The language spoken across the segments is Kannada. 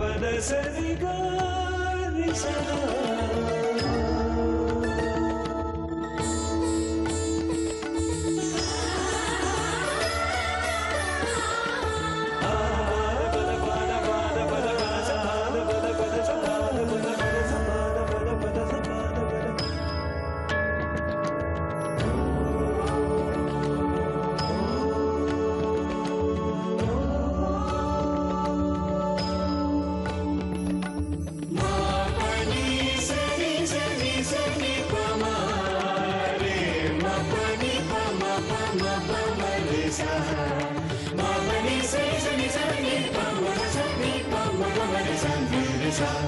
పద సరిగా ನಮಸ್ಕಾರ.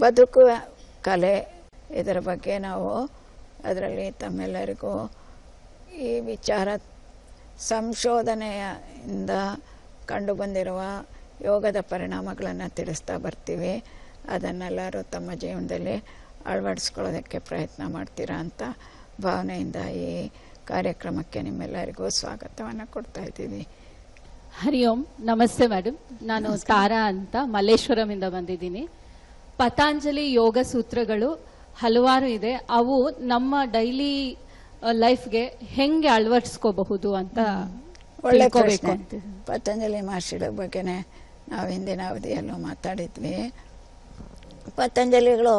ಬದುಕು ಕಲೆ ಇದರ ಬಗ್ಗೆ ನಾವು ಅದರಲ್ಲಿ ತಮ್ಮೆಲ್ಲರಿಗೂ ಈ ವಿಚಾರ ಸಂಶೋಧನೆಯಿಂದ ಕಂಡುಬಂದಿರುವ ಯೋಗದ ಪರಿಣಾಮಗಳನ್ನು ತಿಳಿಸ್ತಾ ಬರ್ತೀವಿ. ಅದನ್ನೆಲ್ಲರೂ ತಮ್ಮ ಜೀವನದಲ್ಲಿ ಅಳವಡಿಸ್ಕೊಳ್ಳೋದಕ್ಕೆ ಪ್ರಯತ್ನ ಮಾಡ್ತೀರಾ ಅಂತ ಭಾವನೆಯಿಂದ ಈ ಕಾರ್ಯಕ್ರಮಕ್ಕೆ ನಿಮ್ಮೆಲ್ಲರಿಗೂ ಸ್ವಾಗತವನ್ನು ಕೊಡ್ತಾ ಇದ್ದೀವಿ. ಹರಿ ಓಂ ನಮಸ್ತೆ ಮೇಡಮ್ ನಾನು ತಾರಾ ಅಂತ ಮಲ್ಲೇಶ್ವರಮಿಂದ ಬಂದಿದ್ದೀನಿ. ಪತಾಂಜಲಿ ಯೋಗ ಸೂತ್ರಗಳು ಹಲವಾರು ಇದೆ. ಅವು ನಮ್ಮ ಡೈಲಿ ಲೈಫ್ಗೆ ಹೆಂಗೆ ಅಳವಡಿಸ್ಕೋಬಹುದು ಅಂತ ಒಳ್ಳೆ ಪತಂಜಲಿ ಮಹರ್ಷಿಗಳ ಬಗ್ಗೆನೇ ನಾವು ಹಿಂದಿನ ಅವಧಿಯಲ್ಲೂ ಮಾತಾಡಿದ್ವಿ. ಪತಂಜಲಿಗಳು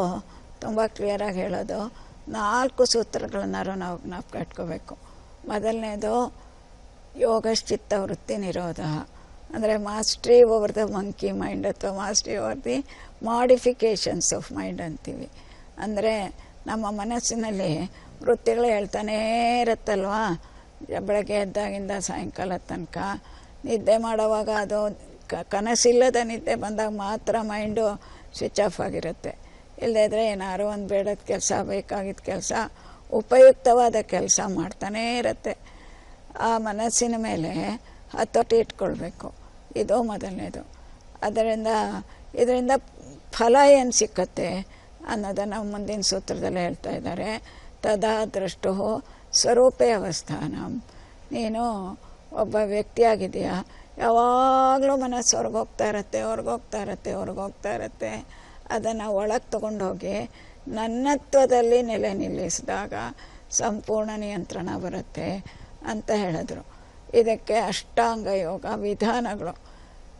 ತುಂಬ ಕ್ಲಿಯರಾಗಿ ಹೇಳೋದು. ನಾಲ್ಕು ಸೂತ್ರಗಳನ್ನಾರು ನಾವು ಜ್ಞಾಪಕ ಇಟ್ಕೋಬೇಕು. ಮೊದಲನೇದು ಯೋಗಶ್ಚಿತ್ತ ವೃತ್ತಿ ನಿರೋಧ. ಅಂದರೆ mastery over the monkey mind ಅಥವಾ mastery over the modifications of mind ಅಂತೀವಿ. ಅಂದರೆ ನಮ್ಮ ಮನಸ್ಸಿನಲ್ಲಿ ವೃತ್ತಿಗಳು ಹೇಳ್ತಾನೇ ಇರುತ್ತಲ್ವಾ? ಬೆಳಗ್ಗೆ ಎದ್ದಾಗಿಂದ ಸಾಯಂಕಾಲ ತನಕ. ನಿದ್ದೆ ಮಾಡುವಾಗ ಅದು ಕನಸಿಲ್ಲದ ನಿದ್ದೆ ಬಂದಾಗ ಮಾತ್ರ ಮೈಂಡು ಸ್ವಿಚ್ ಆಫ್ ಆಗಿರುತ್ತೆ. ಇಲ್ಲದೇ ಇದ್ದರೆ ಏನಾದ್ರು ಒಂದು ಬೇಡದ ಕೆಲಸ ಬೇಕಾಗಿದ್ದ ಕೆಲಸ, ಉಪಯುಕ್ತವಾದ ಕೆಲಸ ಮಾಡ್ತಾನೇ ಇರುತ್ತೆ. ಆ ಮನಸ್ಸಿನ ಮೇಲೆ ಹತೋಟಿ ಇಟ್ಕೊಳ್ಬೇಕು. ಇದು ಮೊದಲನೇದು. ಅದರಿಂದ ಇದರಿಂದ ಫಲ ಏನು ಸಿಕ್ಕತ್ತೆ ಅನ್ನೋದನ್ನು ಮುಂದಿನ ಸೂತ್ರದಲ್ಲಿ ಹೇಳ್ತಾ ಇದ್ದಾರೆ. ತದಾ ದೃಷ್ಟು ಸ್ವರೂಪೇ ಅವಸ್ಥಾನ. ನೀನು ಒಬ್ಬ ವ್ಯಕ್ತಿಯಾಗಿದೆಯಾ ಯಾವಾಗಲೂ ಮನಸ್ಸು ಹೊರಗೋಗ್ತಾ ಇರತ್ತೆ ಹೊರಗೋಗ್ತಾ ಇರತ್ತೆ ಹೊರಗೋಗ್ತಾ ಇರತ್ತೆ. ಅದನ್ನು ಒಳಗೆ ತಗೊಂಡೋಗಿ ನನ್ನತ್ವದಲ್ಲಿ ನೆಲೆ ನಿಲ್ಲಿಸಿದಾಗ ಸಂಪೂರ್ಣ ನಿಯಂತ್ರಣ ಬರುತ್ತೆ ಅಂತ ಹೇಳಿದ್ರು. ಇದಕ್ಕೆ ಅಷ್ಟಾಂಗ ಯೋಗ ವಿಧಾನಗಳು.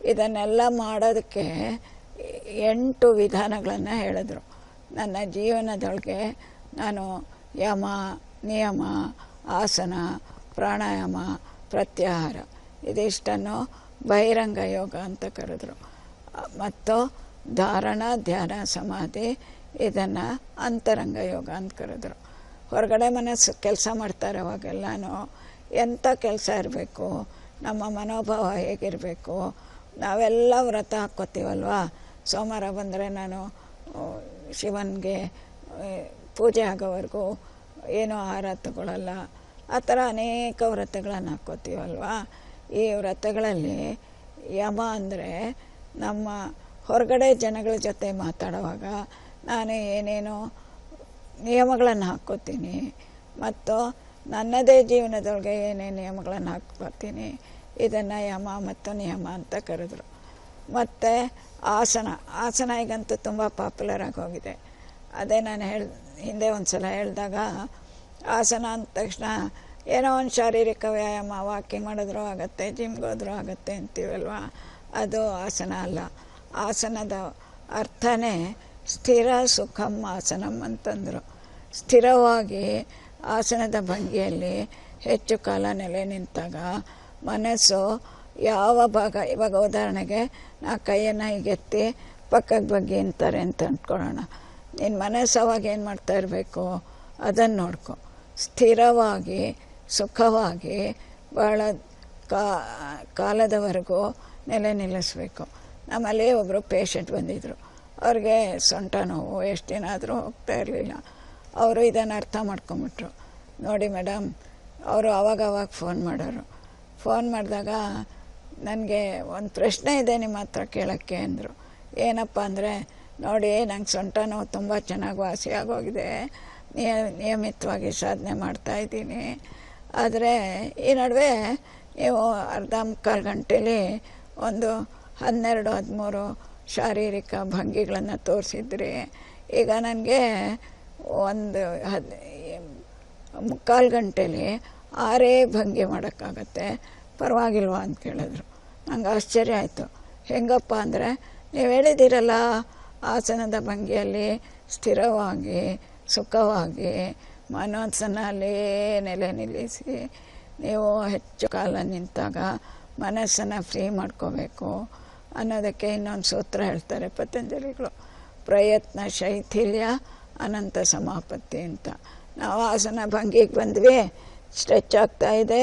ಇದನ್ನೆಲ್ಲ ಮಾಡೋದಕ್ಕೆ ಎಂಟು ವಿಧಾನಗಳನ್ನು ಹೇಳಿದ್ರು. ನನ್ನ ಜೀವನದೊಳಗೆ ನಾನು ಯಮ, ನಿಯಮ, ಆಸನ, ಪ್ರಾಣಾಯಾಮ, ಪ್ರತ್ಯಾಹಾರ. ಇದಿಷ್ಟನ್ನು ಬಹಿರಂಗ ಯೋಗ ಅಂತ ಕರೆದ್ರು. ಮತ್ತು ಧಾರಣ, ಧ್ಯಾನ, ಸಮಾಧಿ ಇದನ್ನು ಅಂತರಂಗ ಯೋಗ ಅಂತ ಕರೆದ್ರು. ಹೊರಗಡೆ ಮನಸ್ಸು ಕೆಲಸ ಮಾಡ್ತಾರೆ ಅವಾಗೆಲ್ಲನೂ. ಎಂಥ ಕೆಲಸ ಇರಬೇಕು, ನಮ್ಮ ಮನೋಭಾವ ಹೇಗಿರಬೇಕು, ನಾವೆಲ್ಲ ವ್ರತ ಹಾಕ್ಕೋತೀವಲ್ವಾ? ಸೋಮವಾರ ಬಂದರೆ ನಾನು ಶಿವನಿಗೆ ಪೂಜೆ ಆಗೋವರೆಗೂ ಏನೂ ಆಹಾರ ತಗೊಳ್ಳಲ್ಲ ಆ ಥರ ಅನೇಕ ವ್ರತಗಳನ್ನು ಹಾಕ್ಕೋತೀವಲ್ವಾ? ಈ ವ್ರತಗಳಲ್ಲಿ ಯಮ ಅಂದರೆ ನಮ್ಮ ಹೊರಗಡೆ ಜನಗಳ ಜೊತೆ ಮಾತಾಡುವಾಗ ನಾನು ಏನೇನೋ ನಿಯಮಗಳನ್ನು ಹಾಕ್ಕೋತೀನಿ ಮತ್ತು ನನ್ನದೇ ಜೀವನದೊಳಗೆ ಏನೇನು ನಿಯಮಗಳನ್ನು ಹಾಕ್ಕೋತೀನಿ, ಇದನ್ನು ಯಮ ಮತ್ತು ನಿಯಮ ಅಂತ ಕರೆದ್ರು. ಮತ್ತು ಆಸನ ಆಸನ ಈಗಂತೂ ತುಂಬ ಪಾಪ್ಯುಲರ್ ಆಗಿ ಹೋಗಿದೆ. ಅದೇ ನಾನು ಹೇಳಿ, ಹಿಂದೆ ಒಂದು ಸಲ ಹೇಳಿದಾಗ ಆಸನ ಅಂದ ತಕ್ಷಣ ಏನೋ ಒಂದು ಶಾರೀರಿಕ ವ್ಯಾಯಾಮ, ವಾಕಿಂಗ್ ಮಾಡಿದ್ರೂ ಆಗುತ್ತೆ, ಜಿಮ್ಗೆ ಹೋದ್ರೂ ಆಗುತ್ತೆ ಅಂತೀವಲ್ವ? ಅದು ಆಸನ ಅಲ್ಲ. ಆಸನದ ಅರ್ಥನೇ ಸ್ಥಿರ ಸುಖಂ ಆಸನಂ ಅಂತಂದರು. ಸ್ಥಿರವಾಗಿ ಆಸನದ ಭಂಗಿಯಲ್ಲಿ ಹೆಚ್ಚು ಕಾಲ ನೆಲೆ ನಿಂತಾಗ ಮನಸ್ಸು ಯಾವ ಭಾಗ, ಇವಾಗ ಉದಾಹರಣೆಗೆ ನಾ ಕೈಯನ್ನು ಹೀಗೆತ್ತಿ ಪಕ್ಕಕ್ಕೆ ಬಗ್ಗೆ ಅಂತಾರೆ ಅಂತ ಅಂದ್ಕೊಳ್ಳೋಣ. ನಿನ್ನ ಮನಸ್ಸು ಅವಾಗ ಏನು ಮಾಡ್ತಾ ಇರಬೇಕು? ಅದನ್ನು ನೋಡ್ಕೊ. ಸ್ಥಿರವಾಗಿ ಸುಖವಾಗಿ ಬಹಳ ಕಾಲದವರೆಗೂ ನೆಲೆ ನಿಲ್ಲಿಸಬೇಕು. ನಮ್ಮಲ್ಲಿ ಒಬ್ಬರು ಪೇಷಂಟ್ ಬಂದಿದ್ದರು ಅವ್ರಿಗೆ ಸೊಂಟ ನೋವು, ಎಷ್ಟು ದಿನ ಹೋಗ್ತಾ ಇರಲಿಲ್ಲ. ಅವರು ಇದನ್ನು ಅರ್ಥ ಮಾಡ್ಕೊಂಬಿಟ್ರು. ನೋಡಿ ಮೇಡಮ್, ಅವರು ಆವಾಗವಾಗ ಫೋನ್ ಮಾಡೋರು. ಫೋನ್ ಮಾಡಿದಾಗ ನನಗೆ ಒಂದು ಪ್ರಶ್ನೆ ಇದೆ ನಿಮ್ಮ ಹತ್ರ ಕೇಳೋಕ್ಕೆ ಅಂದರು. ಏನಪ್ಪ ಅಂದರೆ, ನೋಡಿ ನಂಗೆ ಸೊಂಟ ನೋವು ತುಂಬ ಚೆನ್ನಾಗಿ ವಾಸಿಯಾಗೋಗಿದೆ. ನಿಯ, ನಿಯಮಿತವಾಗಿ ಸಾಧನೆ ಮಾಡ್ತಾ ಇದ್ದೀನಿ. ಆದರೆ ಈ ನಡುವೆ ನೀವು ಅರ್ಧ ಮುಕ್ಕಾಲು ಗಂಟೆಲಿ ಒಂದು ಹನ್ನೆರಡು, ಹದಿಮೂರು ಶಾರೀರಿಕ ಭಂಗಿಗಳನ್ನು ತೋರಿಸಿದ್ರಿ. ಈಗ ನನಗೆ ಒಂದು ಹದ್ ಮುಕ್ಕಾಲು ಗಂಟೆಲಿ ಆರೇ ಭಂಗಿ ಮಾಡೋಕ್ಕಾಗತ್ತೆ. ಪರವಾಗಿಲ್ವಾ ಅಂತ ಕೇಳಿದ್ರು. ನಂಗೆ ಆಶ್ಚರ್ಯ ಆಯಿತು. ಹೆಂಗಪ್ಪ ಅಂದರೆ ನೀವು ಹೇಳಿದ್ದೀರಲ್ಲ, ಆಸನದ ಭಂಗಿಯಲ್ಲಿ ಸ್ಥಿರವಾಗಿ, ಸುಖವಾಗಿ ಮನಸ್ಸನ್ನಲ್ಲಿ ನೆಲೆ ನಿಲ್ಲಿಸಿ, ನೀವು ಹೆಚ್ಚು ಕಾಲ ನಿಂತಾಗ ಮನಸ್ಸನ್ನು ಫ್ರೀ ಮಾಡ್ಕೋಬೇಕು ಅನ್ನೋದಕ್ಕೆ ಇನ್ನೊಂದು ಸೂತ್ರ ಹೇಳ್ತಾರೆ ಪತಂಜಲಿಗಳು. ಪ್ರಯತ್ನ, ಶೈಥಿಲ್ಯ, ಅನಂತ ಸಮಾಪತ್ತಿ ಅಂತ. ನಾವು ಆಸನ ಭಂಗಿಗೆ ಬಂದ್ವಿ ಸ್ಟ್ರೆಚ್ ಆಗ್ತಾ ಇದೆ,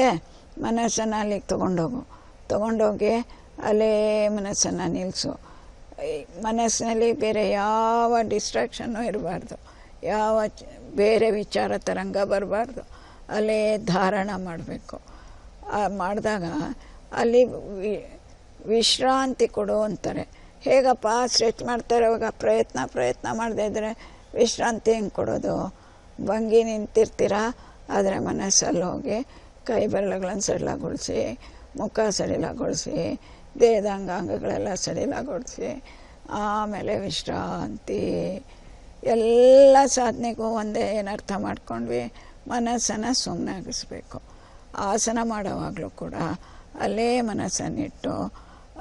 ಮನಸ್ಸನ್ನು ಅಲ್ಲಿಗೆ ತೊಗೊಂಡೋಗು. ತೊಗೊಂಡೋಗಿ ಅಲ್ಲೇ ಮನಸ್ಸನ್ನು ನಿಲ್ಲಿಸು ಮನಸ್ಸಿನಲ್ಲಿ ಬೇರೆ ಯಾವ ಡಿಸ್ಟ್ರಾಕ್ಷನ್ನು ಇರಬಾರ್ದು. ಯಾವ ಬೇರೆ ವಿಚಾರ ತರಂಗ ಬರಬಾರ್ದು. ಅಲ್ಲೇ ಧಾರಣ ಮಾಡಬೇಕು. ಮಾಡಿದಾಗ ಅಲ್ಲಿ ವಿಶ್ರಾಂತಿ ಕೊಡು ಅಂತಾರೆ. ಹೇಗಪ್ಪ ಸ್ಟ್ರೆಚ್ ಮಾಡ್ತಾರೆ, ಅವಾಗ ಪ್ರಯತ್ನ ಪ್ರಯತ್ನ ಮಾಡದೇ ಇದ್ದರೆ ವಿಶ್ರಾಂತಿ ಹೆಂಗೆ ಕೊಡೋದು? ಭಂಗಿ ನಿಂತಿರ್ತೀರ? ಆದರೆ ಮನಸ್ಸಲ್ಲಿ ಹೋಗಿ ಕೈ ಬೆರಳುಗಳನ್ನು ಸಡಿಲಗೊಳಿಸಿ, ಮುಖ ಸಡಿಲಗೊಳಿಸಿ, ದೇಹದ ಅಂಗಾಂಗಗಳೆಲ್ಲ ಸಡಿಲಗೊಳಿಸಿ, ಆಮೇಲೆ ವಿಶ್ರಾಂತಿ. ಎಲ್ಲ ಸಾಧನೆಗೂ ಒಂದೇ ಏನು ಅರ್ಥ ಮಾಡ್ಕೊಂಡ್ವಿ, ಮನಸ್ಸನ್ನು ಸುಮ್ಮನಾಗಿಸ್ಬೇಕು ಆಸನ ಮಾಡೋವಾಗಲೂ ಕೂಡ ಅಲ್ಲೇ ಮನಸ್ಸನ್ನಿಟ್ಟು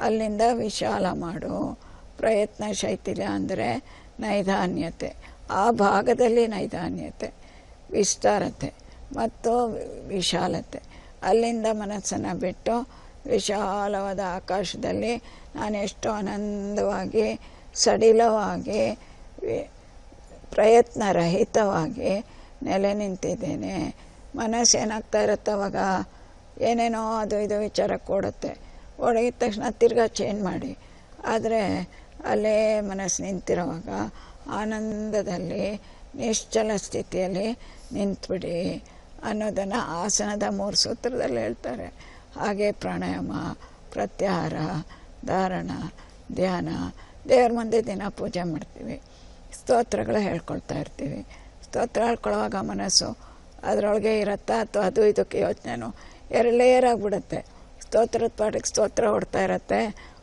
ಅಲ್ಲಿಂದ ವಿಶಾಲ ಮಾಡು. ಪ್ರಯತ್ನ ಶೈಥಿಲ್ಯ ಅಂದರೆ ನೈದಾನ್ಯತೆ ಆ ಭಾಗದಲ್ಲಿ ನೈದಾನ್ಯತೆ ವಿಸ್ತಾರತೆ ಮತ್ತು ವಿಶಾಲತೆ. ಅಲ್ಲಿಂದ ಮನಸ್ಸನ್ನು ಬಿಟ್ಟು ವಿಶಾಲವಾದ ಆಕಾಶದಲ್ಲಿ ನಾನು ಎಷ್ಟು ಆನಂದವಾಗಿ, ಸಡಿಲವಾಗಿ ವಿ- ಪ್ರಯತ್ನರಹಿತವಾಗಿ ನೆಲೆ ನಿಂತಿದ್ದೇನೆ. ಮನಸ್ಸು ಏನಾಗ್ತಾ ಇರುತ್ತೆ ಅವಾಗ? ಏನೇನೋ ಅದು ಇದು ವಿಚಾರ ಕೊಡುತ್ತೆ. ಒಡಗಿದ ತಕ್ಷಣ ತಿರ್ಗಾ ಚೇಂಜ್ ಮಾಡಿ. ಆದರೆ ಅಲ್ಲೇ ಮನಸ್ಸು ನಿಂತಿರುವಾಗ ಆನಂದದಲ್ಲಿ, ನಿಶ್ಚಲ ಸ್ಥಿತಿಯಲ್ಲಿ ನಿಂತ್ಬಿಡಿ ಅನ್ನೋದನ್ನು ಆಸನದ ಮೂರು ಸೂತ್ರದಲ್ಲಿ ಹೇಳ್ತಾರೆ. ಹಾಗೆ ಪ್ರಾಣಾಯಾಮ, ಪ್ರತ್ಯಾಹಾರ, ಧಾರಣ, ಧ್ಯಾನ. ದೇವ್ರ ಮುಂದೆ ದಿನ ಪೂಜೆ ಮಾಡ್ತೀವಿ. ಸ್ತೋತ್ರಗಳು ಹೇಳ್ಕೊಳ್ತಾ ಇರ್ತೀವಿ. ಸ್ತೋತ್ರ ಹೇಳ್ಕೊಳ್ಳುವಾಗ ಮನಸ್ಸು ಅದರೊಳಗೆ ಇರುತ್ತಾ ಅಥವಾ ಅದು ಇದಕ್ಕೆ ಯೋಚನೆನೂ ಲೇಯರ್ ಆಗಿಬಿಡುತ್ತೆ. ಸ್ತೋತ್ರದ ಪಾಠಕ್ಕೆ ಸ್ತೋತ್ರ ಹೊಡ್ತಾ ಇರತ್ತೆ.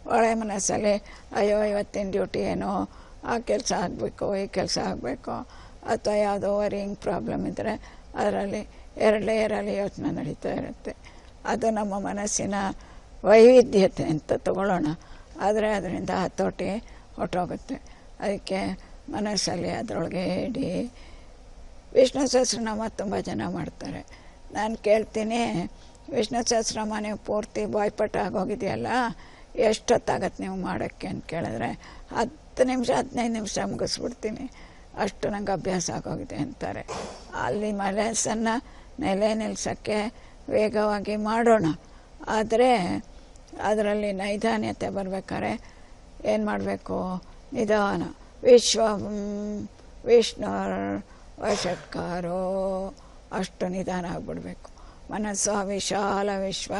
ಒಳ್ಳೆ ಮನಸ್ಸಲ್ಲಿ ಅಯ್ಯೋ, ಇವತ್ತಿನ ಡ್ಯೂಟಿ ಏನೋ, ಆ ಕೆಲಸ ಆಗಬೇಕು, ಈ ಕೆಲಸ ಆಗಬೇಕು, ಅಥವಾ ಯಾವುದೋ ವರಿಂಗ್ ಪ್ರಾಬ್ಲಮ್ ಇದ್ದರೆ ಅದರಲ್ಲಿ ಎರಡು ಲೇಯರಲ್ಲಿ ಯೋಚನೆ ನಡೀತಾ ಇರುತ್ತೆ. ಅದು ನಮ್ಮ ಮನಸ್ಸಿನ ವೈವಿಧ್ಯತೆ ಅಂತ ತಗೊಳ್ಳೋಣ. ಆದರೆ ಅದರಿಂದ ಹತೋಟಿ ಹೊಟ್ಟೋಗುತ್ತೆ ಅದಕ್ಕೆ ಮನಸ್ಸಲ್ಲಿ ಅದರೊಳಗೆ ಇಡಿ ವಿಷ್ಣು ಸಹಸ್ರನಾಮ ತುಂಬ ಜನ ಮಾಡ್ತಾರೆ. ನಾನು ಕೇಳ್ತೀನಿ, ವಿಷ್ಣು ಸಹಸ್ರನಾಮ ನೀವು ಪೂರ್ತಿ ಬಾಯ್ಪಟ್ಟು ಆಗೋಗಿದೆಯಲ್ಲ, ಎಷ್ಟೊತ್ತಾಗತ್ತೆ ನೀವು ಮಾಡೋಕ್ಕೆ ಅಂತ ಕೇಳಿದ್ರೆ, ಹತ್ತು ನಿಮಿಷ, ಹದಿನೈದು ನಿಮಿಷ ಮುಗಿಸ್ಬಿಡ್ತೀನಿ. ಅಷ್ಟು ನಂಗೆ ಅಭ್ಯಾಸ ಆಗೋಗಿದೆ ಅಂತಾರೆ. ಅಲ್ಲಿ ಮನಸ್ಸನ್ನು ನೆಲೆ ನಿಲ್ಲಿಸೋಕ್ಕೆ ವೇಗವಾಗಿ ಮಾಡೋಣ. ಆದರೆ ಅದರಲ್ಲಿ ನೈದಾನ್ಯತೆ ಬರಬೇಕಾದ್ರೆ ಏನು ಮಾಡಬೇಕು? ನಿಧಾನ. ವಿಶ್ವ ವಿಷ್ಣು ವಷಟ್ಕಾರೋ ಅಷ್ಟು ನಿಧಾನ ಆಗಿಬಿಡ್ಬೇಕು ಮನಸ್ಸು ಆ ವಿಶಾಲ ವಿಶ್ವ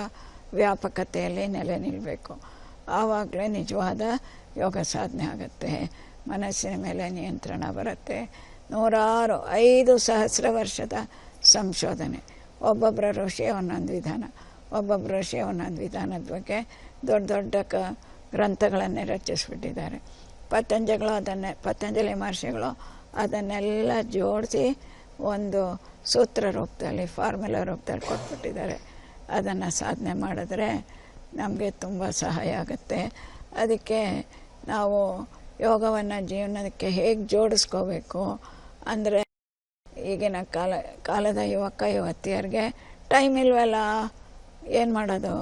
ವ್ಯಾಪಕತೆಯಲ್ಲಿ ನೆಲೆ ನಿಲ್ಲಬೇಕು ಆವಾಗಲೇ ನಿಜವಾದ ಯೋಗ ಸಾಧನೆ ಆಗುತ್ತೆ. ಮನಸ್ಸಿನ ಮೇಲೆ ನಿಯಂತ್ರಣ ಬರುತ್ತೆ. ನೂರಾರು ಐದು ಸಹಸ್ರ ವರ್ಷದ ಸಂಶೋಧನೆ. ಒಬ್ಬೊಬ್ಬರ ಋಷಿ ಒಂದೊಂದು ವಿಧಾನ. ಒಬ್ಬೊಬ್ಬರ ಋಷಿ ಒಂದೊಂದು ವಿಧಾನದ ಬಗ್ಗೆ ದೊಡ್ಡ ದೊಡ್ಡ ಕ ಗ್ರಂಥಗಳನ್ನೇ ರಚಿಸಿಬಿಟ್ಟಿದ್ದಾರೆ. ಪತಂಜಗಳು, ಅದನ್ನೇ ಪತಂಜಲಿ ಮಹರ್ಷಿಗಳು ಅದನ್ನೆಲ್ಲ ಜೋಡಿಸಿ ಒಂದು ಸೂತ್ರ ರೂಪದಲ್ಲಿ ಫಾರ್ಮುಲಾ ರೂಪದಲ್ಲಿ ಕೊಟ್ಬಿಟ್ಟಿದ್ದಾರೆ. ಅದನ್ನು ಸಾಧನೆ ಮಾಡಿದ್ರೆ ನಮಗೆ ತುಂಬ ಸಹಾಯ ಆಗುತ್ತೆ. ಅದಕ್ಕೆ ನಾವು ಯೋಗವನ್ನು ಜೀವನಕ್ಕೆ ಹೇಗೆ ಜೋಡಿಸ್ಕೋಬೇಕು ಅಂದರೆ ಈಗಿನ ಕಾಲ, ಕಾಲದ ಯುವಕ, ಯುವತಿಯರಿಗೆ ಟೈಮ್ ಇಲ್ವಲ್ಲ? ಏನು ಮಾಡೋದು?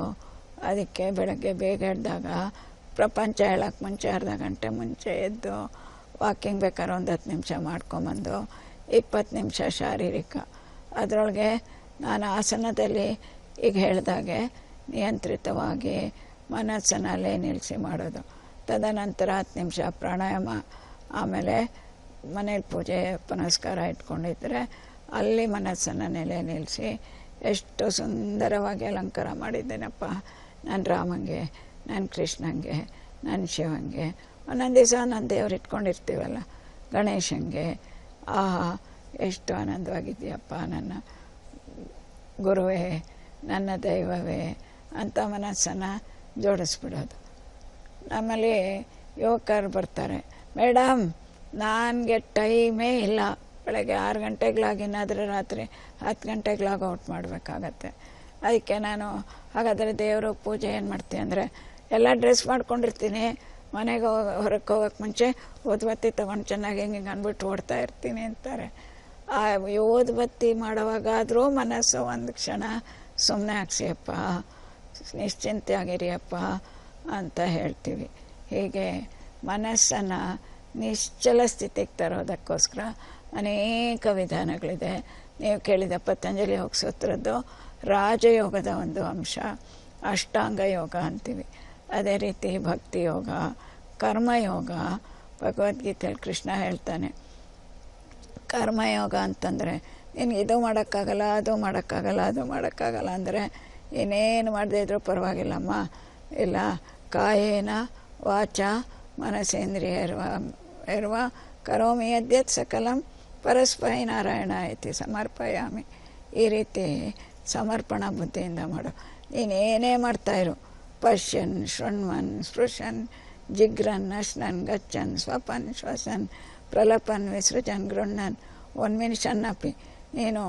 ಅದಕ್ಕೆ ಬೆಳಗ್ಗೆ ಬೇಗ ಎದ್ದಾಗ ಪ್ರಪಂಚ ಹೇಳಕ್ಕೆ ಮುಂಚೆ ಅರ್ಧ ಗಂಟೆ ಮುಂಚೆ ಎದ್ದು ವಾಕಿಂಗ್ ಬೇಕಾದ್ರೆ ಒಂದು ಹತ್ತು ನಿಮಿಷ ಮಾಡ್ಕೊಂಬಂದು ಇಪ್ಪತ್ತು ನಿಮಿಷ ಶಾರೀರಿಕ. ಅದರೊಳಗೆ ನಾನು ಆಸನದಲ್ಲಿ ಈಗ ಹೇಳಿದಾಗೆ ನಿಯಂತ್ರಿತವಾಗಿ ಮನಸ್ಸನ್ನು ಅಲ್ಲೇ ನಿಲ್ಲಿಸಿ ಮಾಡೋದು. ತದನಂತರ ಹತ್ತು ನಿಮಿಷ ಪ್ರಾಣಾಯಾಮ, ಆಮೇಲೆ ಮನೇಲಿ ಪೂಜೆ ಪುನಸ್ಕಾರ ಇಟ್ಕೊಂಡಿದ್ರೆ ಅಲ್ಲಿ ಮನಸ್ಸನ್ನು ನೆಲೆ ನಿಲ್ಲಿಸಿ ಎಷ್ಟು ಸುಂದರವಾಗಿ ಅಲಂಕಾರ ಮಾಡಿದ್ದೇನಪ್ಪ. ನಾನು ರಾಮಂಗೆ ನಾನು ಕೃಷ್ಣಂಗೆ, ನಾನು ಶಿವಂಗೆ, ಒಂದೊಂದು ದಿವಸ ಒಂದೊಂದು ದೇವ್ರು ಇಟ್ಕೊಂಡಿರ್ತೀವಲ್ಲ ಗಣೇಶನಿಗೆ ಆಹಾ, ಎಷ್ಟು ಆನಂದವಾಗಿದೆಯಪ್ಪ ನನ್ನ ಗುರುವೇ, ನನ್ನ ದೈವವೇ ಅಂತ ಮನಸ್ಸನ್ನು ಜೋಡಿಸ್ಬಿಡೋದು. ನಮ್ಮಲ್ಲಿ ಯುವಕರು ಬರ್ತಾರೆ ಮೇಡಮ್ ನನಗೆ ಟೈಮೇ ಇಲ್ಲ, ಬೆಳಗ್ಗೆ ಆರು ಗಂಟೆಗಳಾಗಿನಾದರೆ ರಾತ್ರಿ ಹತ್ತು ಗಂಟೆಗಳಾಗ ಔಟ್ ಮಾಡಬೇಕಾಗತ್ತೆ. ಅದಕ್ಕೆ ನಾನು ಹಾಗಾದರೆ ದೇವರು ಪೂಜೆ ಏನು ಮಾಡ್ತೀನಿ ಅಂದರೆ ಎಲ್ಲ ಡ್ರೆಸ್ ಮಾಡ್ಕೊಂಡಿರ್ತೀನಿ. ಮನೆಗೆ ಹೋಗ ಹೊರಗೆ ಹೋಗೋಕ್ಕೆ ಮುಂಚೆ ಓದ್ಬತ್ತಿ ತೊಗೊಂಡು ಚೆನ್ನಾಗಿ ಹೆಂಗೆ ಹಿಂಗೆ ಅಂದ್ಬಿಟ್ಟು ಓಡ್ತಾ ಇರ್ತೀನಿ ಅಂತಾರೆ. ಆ ಓದ್ಬತ್ತಿ ಮಾಡೋವಾಗಾದರೂ ಮನಸ್ಸು ಒಂದು ಕ್ಷಣ ಸುಮ್ಮನೆ ಹಾಕ್ಸಿಯಪ್ಪ ನಿಶ್ಚಿಂತೆಯಾಗಿರಿಯಪ್ಪ ಅಂತ ಹೇಳ್ತೀವಿ. ಹೀಗೆ ಮನಸ್ಸನ್ನು ನಿಶ್ಚಲ ಸ್ಥಿತಿಗೆ ತರೋದಕ್ಕೋಸ್ಕರ ಅನೇಕ ವಿಧಾನಗಳಿದೆ. ನೀವು ಕೇಳಿದ ಪತಂಜಲಿ ಹೋಗ್ಸೋತ್ರದ್ದು ಸೂತ್ರದ್ದು ರಾಜಯೋಗದ ಒಂದು ಅಂಶ, ಅಷ್ಟಾಂಗ ಯೋಗ ಅಂತೀವಿ. ಅದೇ ರೀತಿ ಭಕ್ತಿ ಯೋಗ ಕರ್ಮಯೋಗ ಭಗವದ್ಗೀತೆಯಲ್ಲಿ ಕೃಷ್ಣ ಹೇಳ್ತಾನೆ. ಕರ್ಮಯೋಗ ಅಂತಂದರೆ, ನಿನಗೆ ಇದು ಮಾಡೋಕ್ಕಾಗಲ್ಲ, ಅದು ಮಾಡೋಕ್ಕಾಗಲ್ಲ ಅದು ಮಾಡೋಕ್ಕಾಗಲ್ಲ ಅಂದರೆ ಇನ್ನೇನು ಮಾಡದೇ ಇದ್ರೂ ಪರವಾಗಿಲ್ಲಮ್ಮ. ಇಲ್ಲ, ಕಾಯೇನ ವಾಚ ಮನಸೇಂದ್ರಿಯ ಇರುವ ಇರುವ, ಕರೋಮಿ ಯದ್ಯತ್ ಸಕಲಂ ಪರಸ್ಪೈ ನಾರಾಯಣ ಐತಿ ಸಮರ್ಪಯಾಮಿ. ಈ ರೀತಿ ಸಮರ್ಪಣಾ ಬುದ್ಧಿಯಿಂದ ಮಾಡು. ನೀನೇನೇ ಮಾಡ್ತಾಯಿರು ಪಶ್ಯನ್ ಶೃಣ್ವನ್ ಸ್ಪೃಶನ್ ಜಿಗ್ರನ್ ಅಶ್ನನ್ ಗಚ್ಚನ್ ಸ್ವಪನ್ ಶ್ವಸನ್ ಪ್ರಲಪನ್ ವಿಸೃಜನ್ ಗೃಣ್ಣನ್ ಒಂದು ಮಿನಿಷನ್ನಪ್ಪಿ ನೀನು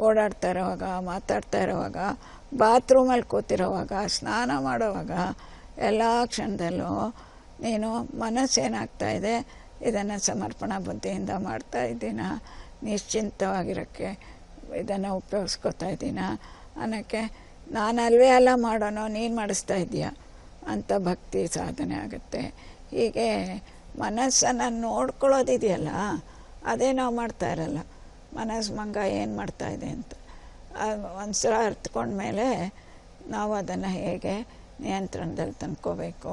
ಓಡಾಡ್ತಾ ಇರೋವಾಗ, ಮಾತಾಡ್ತಾ ಇರೋವಾಗ, ಬಾತ್ರೂಮಲ್ಲಿ ಕೂತಿರೋವಾಗ, ಸ್ನಾನ ಮಾಡೋವಾಗ, ಎಲ್ಲ ಕ್ಷಣದಲ್ಲೂ ನೀನು ಮನಸ್ಸೇನಾಗ್ತಾ ಇದೆ? ಇದನ್ನು ಸಮರ್ಪಣಾ ಬುದ್ಧಿಯಿಂದ ಮಾಡ್ತಾ ಇದ್ದೀನ? ನಿಶ್ಚಿಂತವಾಗಿರೋಕ್ಕೆ ಇದನ್ನು ಉಪಯೋಗಿಸ್ಕೊತಾ ಇದ್ದೀನ? ಅನ್ನೋಕ್ಕೆ ನಾನು ಅಲ್ವೇ ಅಲ್ಲ ಮಾಡೋಣ, ನೀನು ಮಾಡಿಸ್ತಾ ಇದೀಯ ಅಂತ ಭಕ್ತಿ ಸಾಧನೆ ಆಗುತ್ತೆ. ಹೀಗೆ ಮನಸ್ಸನ್ನು ನೋಡ್ಕೊಳ್ಳೋದಿದೆಯಲ್ಲ, ಅದೇ ನಾವು ಮಾಡ್ತಾ ಇರಲ್ಲ. ಮನಸ್ಸು ಮಂಗ ಏನು ಮಾಡ್ತಾ ಇದೆ ಅಂತ. ಒಂದು ಸಲ ಅರ್ಥಕೊಂಡ್ಮೇಲೆ ನಾವು ಅದನ್ನು ಹೇಗೆ ನಿಯಂತ್ರಣದಲ್ಲಿ ತಂದ್ಕೋಬೇಕು,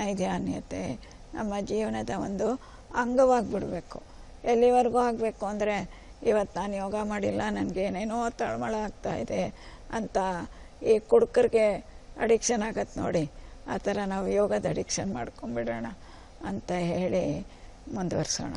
ನೈಜಾನ್ಯತೆ, ನಮ್ಮ ಜೀವನದ ಒಂದು ಅಂಗವಾಗಿ ಬಿಡಬೇಕು ಎಲ್ಲಿವರೆಗೂ ಆಗಬೇಕು ಅಂದರೆ ಇವತ್ತು ನಾನು ಯೋಗ ಮಾಡಿಲ್ಲ ನನಗೆ ಏನೇನೋ ತಳಮಳ ಆಗ್ತಾ ಇದೆ ಅಂತ ಈ ಕುಡುಕರಿಗೆ ಅಡಿಕ್ಷನ್ ಆಗತ್ತೆ ನೋಡಿ. ಆ ಥರ ನಾವು ಯೋಗದ ಅಡಿಕ್ಷನ್ ಮಾಡ್ಕೊಂಬಿಡೋಣ ಅಂತ ಹೇಳಿ ಮುಂದುವರ್ಸೋಣ.